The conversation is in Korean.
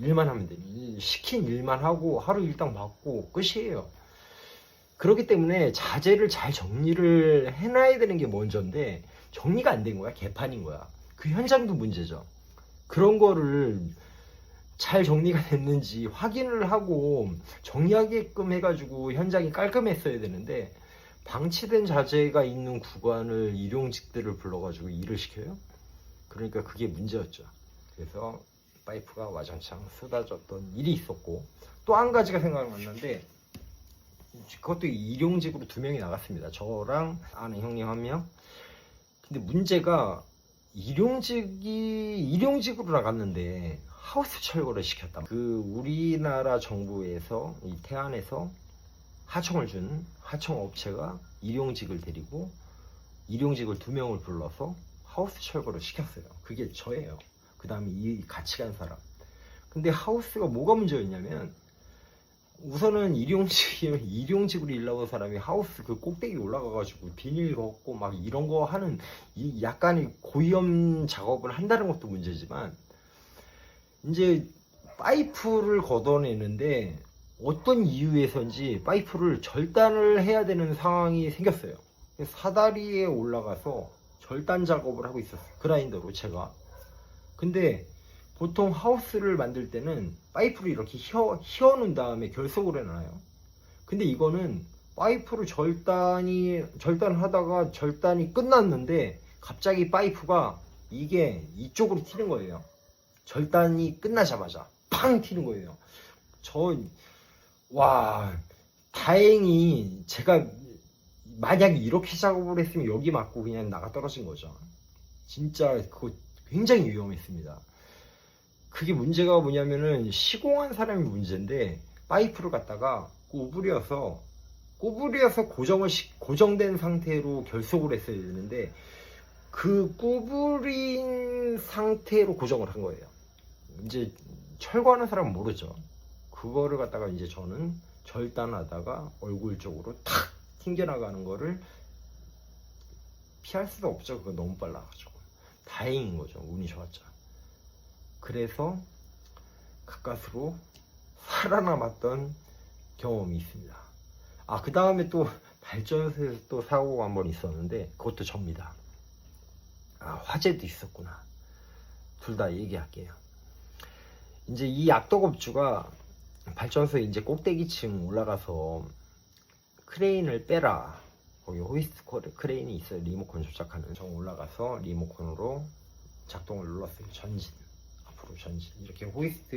일만 하면. 일- 시킨 일만 하고 하루 일당 받고 끝이에요. 그렇기 때문에 자재를 잘 정리를 해놔야 되는 게 먼저인데 정리가 안 된 거야. 개판인 거야. 그 현장도 문제죠. 그런 거를 잘 정리가 됐는지 확인을 하고 정리하게끔 해가지고 현장이 깔끔했어야 되는데 방치된 자재가 있는 구간을 일용직들을 불러가지고 일을 시켜요. 그러니까 그게 문제였죠. 그래서 파이프가 와장창 쏟아졌던 일이 있었고 또 한 가지가 생각났는데 그것도 일용직으로 두 명이 나갔습니다. 저랑 아는 형님 한 명. 근데 문제가 일용직이 일용직으로 나갔는데 하우스 철거를 시켰다. 그 우리나라 정부에서 이 태안에서 하청을 준 하청 업체가 일용직을 데리고 일용직을 두 명을 불러서 하우스 철거를 시켰어요. 그게 저예요. 그 다음에 이 같이 간 사람. 근데 하우스가 뭐가 문제였냐면 우선은 일용직 일용직으로 일나온 사람이 하우스 그 꼭대기 올라가가지고 비닐 걷고 막 이런 거 하는 이 약간의 고위험 작업을 한다는 것도 문제지만 이제 파이프를 걷어내는데 어떤 이유에서인지 파이프를 절단을 해야 되는 상황이 생겼어요. 사다리에 올라가서 절단 작업을 하고 있었어요. 그라인더로 제가. 근데 보통 하우스를 만들 때는 파이프를 이렇게 휘어, 휘어 놓은 다음에 결속을 해놔요. 근데 이거는 파이프를 절단이, 절단하다가 절단이 끝났는데 갑자기 파이프가 이게 이쪽으로 튀는 거예요. 절단이 끝나자마자 팡 튀는 거예요. 저, 와, 다행히 제가 만약에 이렇게 작업을 했으면 여기 맞고 그냥 나가 떨어진 거죠. 진짜 그거 굉장히 위험했습니다. 그게 문제가 뭐냐면은 시공한 사람이 문제인데 파이프를 갖다가 꼬부려서 꼬부려서 고정을 시- 고정된 상태로 결속을 했어야 되는데 그 구부린 상태로 고정을 한 거예요. 이제 철거하는 사람은 모르죠. 그거를 갖다가 이제 저는 절단하다가 얼굴 쪽으로 탁 튕겨나가는 거를 피할 수도 없죠. 그거 너무 빨라가지고. 다행인 거죠. 운이 좋았죠. 그래서 가까스로 살아남았던 경험이 있습니다. 아, 그 다음에 또 발전소에서 또 사고가 한 번 있었는데 그것도 접니다. 아, 화재도 있었구나. 둘 다 얘기할게요. 이제 이 악덕업주가 발전소에 이제 꼭대기층 올라가서 크레인을 빼라. 거기 호이스트 코- 크레인이 있어요. 리모컨 조작하는. 저 올라가서 리모컨으로 작동을 눌렀어요. 전진. 앞으로 전진. 이렇게 호이스트